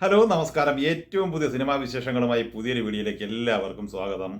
Hello നമസ്കാരം. ഏറ്റവും പുതിയ സിനിമാ വിശേഷങ്ങളുമായി പുതിയൊരു വീഡിയോയിലേക്ക് എല്ലാവർക്കും സ്വാഗതം.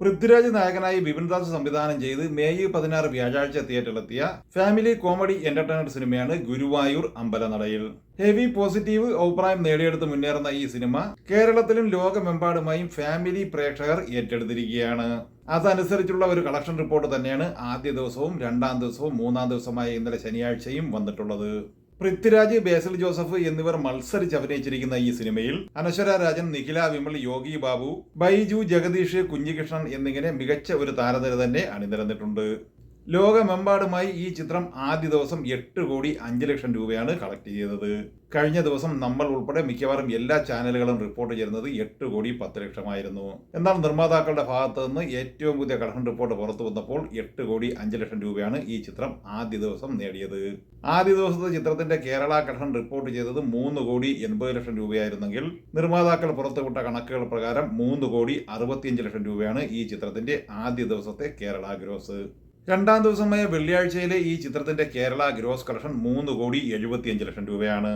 പൃഥ്വിരാജ് നായകനായി ബിപിൻദാസ് സംവിധാനം ചെയ്ത് മെയ് പതിനാറ് വ്യാഴാഴ്ച തിയേറ്ററിലെത്തിയ ഫാമിലി കോമഡി എന്റർടൈനർ സിനിമയാണ് ഗുരുവായൂർ അമ്പലനടയിൽ. ഹെവി പോസിറ്റീവ് അഭിപ്രായം നേടിയെടുത്ത് മുന്നേറുന്ന ഈ സിനിമ കേരളത്തിലും ലോകമെമ്പാടുമായും ഫാമിലി പ്രേക്ഷകർ ഏറ്റെടുത്തിരിക്കുകയാണ്. അതനുസരിച്ചുള്ള ഒരു കളക്ഷൻ റിപ്പോർട്ട് തന്നെയാണ് ആദ്യ ദിവസവും രണ്ടാം ദിവസവും മൂന്നാം ദിവസമായ ഇന്നലെ ശനിയാഴ്ചയും വന്നിട്ടുള്ളത്. പൃഥ്വിരാജ് ബേസൽ ജോസഫ് എന്നിവർ മത്സരിച്ച് അഭിനയിച്ചിരിക്കുന്ന ഈ സിനിമയിൽ അനശ്വര രാജൻ നിഖില വിമൽ യോഗി ബാബു ബൈജു ജഗദീഷ് കുഞ്ഞികൃഷ്ണൻ എന്നിങ്ങനെ മികച്ച ഒരു താരനിര തന്നെ അണിനിരന്നിട്ടുണ്ട്. ലോകമെമ്പാടുമായി ഈ ചിത്രം ആദ്യ ദിവസം എട്ട് കോടി അഞ്ച് ലക്ഷം രൂപയാണ് കളക്ട് ചെയ്തത്. കഴിഞ്ഞ ദിവസം നമ്മൾ ഉൾപ്പെടെ മിക്കവാറും എല്ലാ ചാനലുകളും റിപ്പോർട്ട് ചെയ്യുന്നത് എട്ട് കോടി പത്ത് ലക്ഷമായിരുന്നു. എന്നാൽ നിർമ്മാതാക്കളുടെ ഭാഗത്തു നിന്ന് ഏറ്റവും പുതിയ കളക്ഷൻ റിപ്പോർട്ട് പുറത്തു വന്നപ്പോൾ എട്ട് കോടി അഞ്ച് ലക്ഷം രൂപയാണ് ഈ ചിത്രം ആദ്യ ദിവസം നേടിയത്. ആദ്യ ദിവസത്തെ ചിത്രത്തിന്റെ കേരള കളക്ഷൻ റിപ്പോർട്ട് ചെയ്തത് മൂന്ന് കോടി എൺപത് ലക്ഷം രൂപയായിരുന്നെങ്കിൽ നിർമ്മാതാക്കൾ പുറത്തുവിട്ട കണക്കുകൾ പ്രകാരം മൂന്ന് കോടി അറുപത്തിയഞ്ച് ലക്ഷം രൂപയാണ് ഈ ചിത്രത്തിന്റെ ആദ്യ ദിവസത്തെ കേരള ഗ്രോസ് രണ്ടാം ദിവസമായ വെള്ളിയാഴ്ചയിലെ ഈ ചിത്രത്തിന്റെ കേരള ഗ്രോസ് കളക്ഷൻ മൂന്ന് കോടി എഴുപത്തിയഞ്ച് ലക്ഷം രൂപയാണ്.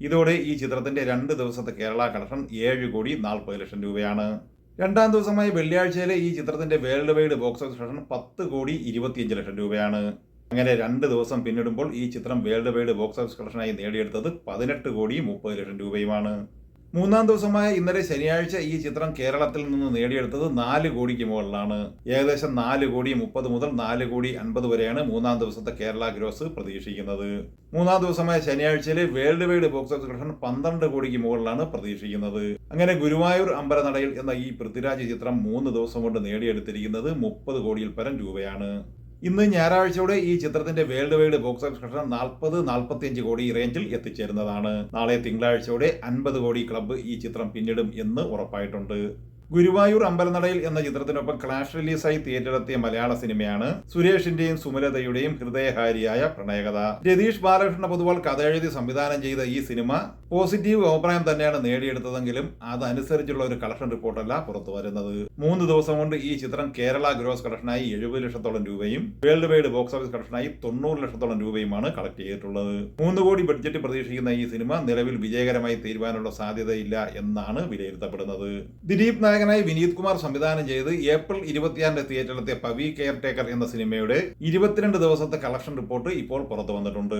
ഇതോടെ ഈ ചിത്രത്തിന്റെ രണ്ട് ദിവസത്തെ കേരള കളക്ഷൻ ഏഴ് കോടി നാൽപ്പത് ലക്ഷം രൂപയാണ്. രണ്ടാം ദിവസമായ വെള്ളിയാഴ്ചയിലെ ഈ ചിത്രത്തിന്റെ world wide box office collection പത്ത് കോടി ഇരുപത്തിയഞ്ച് ലക്ഷം രൂപയാണ്. അങ്ങനെ രണ്ട് ദിവസം പിന്നിടുമ്പോൾ ഈ ചിത്രം വേൾഡ് വൈഡ് ബോക്സ് ഓഫീസ് കളക്ഷനായി നേടിയെടുത്തത് പതിനെട്ട് കോടി മുപ്പത് ലക്ഷം രൂപയുമാണ്. മൂന്നാം ദിവസമായ ഇന്നലെ ശനിയാഴ്ച ഈ ചിത്രം കേരളത്തിൽ നിന്ന് നേടിയെടുത്തത് നാല് കോടിക്ക് മുകളിലാണ്. ഏകദേശം നാല് കോടി മുപ്പത് മുതൽ നാല് കോടി അൻപത് വരെയാണ് മൂന്നാം ദിവസത്തെ കേരള ഗ്രോസ് പ്രതീക്ഷിക്കുന്നത്. മൂന്നാം ദിവസമായ ശനിയാഴ്ചയിലെ world wide box office collection പന്ത്രണ്ട് കോടിക്ക് മുകളിലാണ് പ്രതീക്ഷിക്കുന്നത്. അങ്ങനെ ഗുരുവായൂർ അമ്പലനടയിൽ എന്ന ഈ പൃഥ്വിരാജ് ചിത്രം മൂന്ന് ദിവസം കൊണ്ട് നേടിയെടുത്തിരിക്കുന്നത് മുപ്പത് കോടിയിൽ പരം രൂപയാണ്. ഇന്ന് ഞായറാഴ്ചയോടെ ഈ ചിത്രത്തിന്റെ world wide box office collection നാൽപ്പത് നാൽപ്പത്തിയഞ്ച് കോടി റേഞ്ചിൽ എത്തിച്ചേരുന്നതാണ്. നാളെ തിങ്കളാഴ്ചയോടെ അൻപത് കോടി ക്ലബ്ബ് ഈ ചിത്രം പിന്നിടും എന്ന് ഉറപ്പായിട്ടുണ്ട്. ഗുരുവായൂർ അമ്പലനടയിൽ എന്ന ചിത്രത്തിനൊപ്പം ക്ലാഷ് റിലീസായി തിയേറ്ററിലെത്തിയ മലയാള സിനിമയാണ് സുരേഷിന്റെയും സുമലതയുടെയും ഹൃദയഹാരിയായ പ്രണയകഥ. രതീഷ് ബാലകൃഷ്ണ പൊതുവാൾ കഥ എഴുതി സംവിധാനം ചെയ്ത ഈ സിനിമ പോസിറ്റീവ് അഭിപ്രായം തന്നെയാണ് നേടിയെടുത്തതെങ്കിലും അതനുസരിച്ചുള്ള ഒരു കളക്ഷൻ റിപ്പോർട്ടല്ല പുറത്തു വരുന്നത്. മൂന്ന് ദിവസം കൊണ്ട് ഈ ചിത്രം കേരള ഗ്രോസ് കളക്ഷനായി എഴുപത് ലക്ഷത്തോളം രൂപയും വേൾഡ് വൈഡ് ബോക്സ് ഓഫീസ് കളക്ഷനായി തൊണ്ണൂറ് ലക്ഷത്തോളം രൂപയുമാണ് കളക്ട് ചെയ്തിട്ടുള്ളത്. മൂന്ന് കോടി ബഡ്ജറ്റ് പ്രതീക്ഷിക്കുന്ന ഈ സിനിമ നിലവിൽ വിജയകരമായി തീരുവാനുള്ള സാധ്യതയില്ല എന്നാണ് വിലയിരുത്തപ്പെടുന്നത്. ദിലീപ് നായകനായി വിനീത് കുമാർ സംവിധാനം ചെയ്ത് ഏപ്രിൽ ഇരുപത്തിയാറിന്റെ തിയേറ്ററിലെത്തിയ പവി കെയർ ടേക്കർ എന്ന സിനിമയുടെ ഇരുപത്തിരണ്ട് ദിവസത്തെ കളക്ഷൻ റിപ്പോർട്ട് ഇപ്പോൾ പുറത്തു വന്നിട്ടുണ്ട്.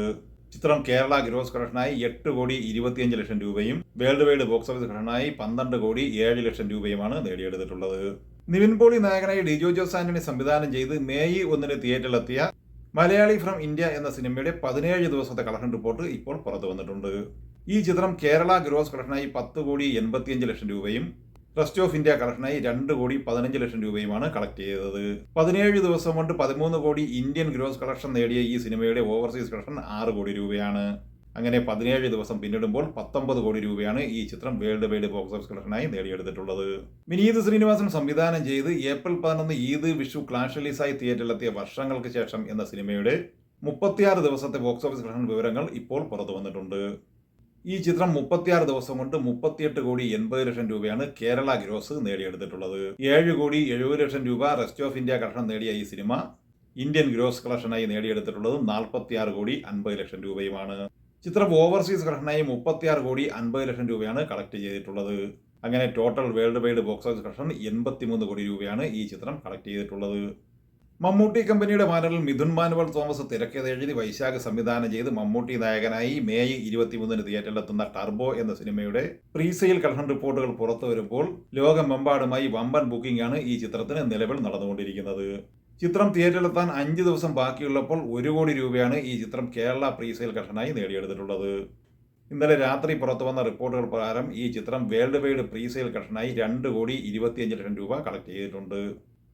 ചിത്രം കേരള ഗ്രോസ് കളക്ഷനായി എട്ട് കോടി ഇരുപത്തിയഞ്ച് ലക്ഷം രൂപയും വേൾഡ് വൈഡ് ബോക്സ് ഓഫീസ് കളക്ഷനായി പന്ത്രണ്ട് കോടി ഏഴ് ലക്ഷം രൂപയുമാണ് നേടിയെടുത്തിട്ടുള്ളത്. നിവിൻ പോളി നായകനായി ഡിജോ ജോസ് ആന്റണി സംവിധാനം ചെയ്ത് മേയ് ഒന്നിന് തിയേറ്ററിലെത്തിയ മലയാളി ഫ്രം ഇന്ത്യ എന്ന സിനിമയുടെ പതിനേഴ് ദിവസത്തെ കളക്ഷൻ റിപ്പോർട്ട് ഇപ്പോൾ പുറത്തു വന്നിട്ടുണ്ട്. ഈ ചിത്രം കേരള ഗ്രോസ് കളക്ഷനായി പത്ത് കോടി എൺപത്തിയഞ്ച് ലക്ഷം രൂപയും റെസ്റ്റ് ഓഫ് ഇന്ത്യ കളക്ഷനായി രണ്ട് കോടി പതിനഞ്ച് ലക്ഷം രൂപയുമാണ് കളക്ട് ചെയ്തത്. പതിനേഴ് ദിവസം കൊണ്ട് പതിമൂന്ന് കോടി ഇന്ത്യൻ ഗ്രോസ് കളക്ഷൻ നേടിയ ഈ സിനിമയുടെ ഓവർസീസ് കളക്ഷൻ ആറ് കോടി രൂപയാണ്. അങ്ങനെ പതിനേഴ് ദിവസം പിന്നിടുമ്പോൾ പത്തൊമ്പത് കോടി രൂപയാണ് ഈ ചിത്രം വേൾഡ് വൈഡ് ബോക്സ് ഓഫീസ് കളക്ഷനായി നേടിയെടുത്തിട്ടുള്ളത്. വിനീത് ശ്രീനിവാസൻ സംവിധാനം ചെയ്ത് ഏപ്രിൽ പതിനൊന്ന് ഈദ് വിഷു ക്ലാഷ് റിലീസായി തിയേറ്ററിലെത്തിയ വർഷങ്ങൾക്ക് ശേഷം എന്ന സിനിമയുടെ മുപ്പത്തിയാറ് ദിവസത്തെ ബോക്സ് ഓഫീസ് കളക്ഷൻ വിവരങ്ങൾ ഇപ്പോൾ പുറത്തു വന്നിട്ടുണ്ട് ഈ ചിത്രം മുപ്പത്തിയാറ് ദിവസം കൊണ്ട് മുപ്പത്തിയെട്ട് കോടി എൺപത് ലക്ഷം രൂപയാണ് കേരള ഗ്രോസ് നേടിയെടുത്തിട്ടുള്ളത്. ഏഴ് കോടി എഴുപത് ലക്ഷം രൂപ റെസ്റ്റ് ഓഫ് ഇന്ത്യ കളക്ഷൻ നേടിയ ഈ സിനിമ ഇന്ത്യൻ ഗ്രോസ് കളക്ഷനായി നേടിയെടുത്തിട്ടുള്ളത് നാൽപ്പത്തിയാറ് കോടി അൻപത് ലക്ഷം രൂപയുമാണ്. ചിത്രം ഓവർസീസ് കളക്ഷനായി മുപ്പത്തിയാറ് കോടി അൻപത് ലക്ഷം രൂപയാണ് കളക്ട് ചെയ്തിട്ടുള്ളത്. അങ്ങനെ total world wide box office collection എൺപത്തിമൂന്ന് കോടി രൂപയാണ് ഈ ചിത്രം കളക്ട് ചെയ്തിട്ടുള്ളത്. മമ്മൂട്ടി കമ്പനിയുടെ ബാനറിൽ മിഥുൻ മാനുവൽ തോമസ് തിരക്കഥ എഴുതി വൈശാഖ് സംവിധാനം ചെയ്ത് മമ്മൂട്ടി നായകനായി മേയ് ഇരുപത്തിമൂന്നിന് തിയേറ്ററിലെത്തുന്ന ടർബോ എന്ന സിനിമയുടെ പ്രീസെയിൽ കളക്ഷൻ റിപ്പോർട്ടുകൾ പുറത്തു വരുമ്പോൾ ലോകമെമ്പാടുമായി വമ്പൻ ബുക്കിംഗ് ആണ് ഈ ചിത്രത്തിന് നിലവിൽ നടന്നുകൊണ്ടിരിക്കുന്നത്. ചിത്രം തിയേറ്ററിലെത്താൻ അഞ്ച് ദിവസം ബാക്കിയുള്ളപ്പോൾ ഒരു കോടി രൂപയാണ് ഈ ചിത്രം കേരള പ്രീസെയിൽ കളക്ഷനായി നേടിയെടുത്തിട്ടുള്ളത്. ഇന്നലെ രാത്രി പുറത്തു വന്ന റിപ്പോർട്ടുകൾ പ്രകാരം ഈ ചിത്രം വേൾഡ് വൈഡ് പ്രീസെയിൽ കളക്ഷനായി രണ്ട് കോടി ഇരുപത്തിയഞ്ച് ലക്ഷം രൂപ കളക്ട് ചെയ്തിട്ടുണ്ട്.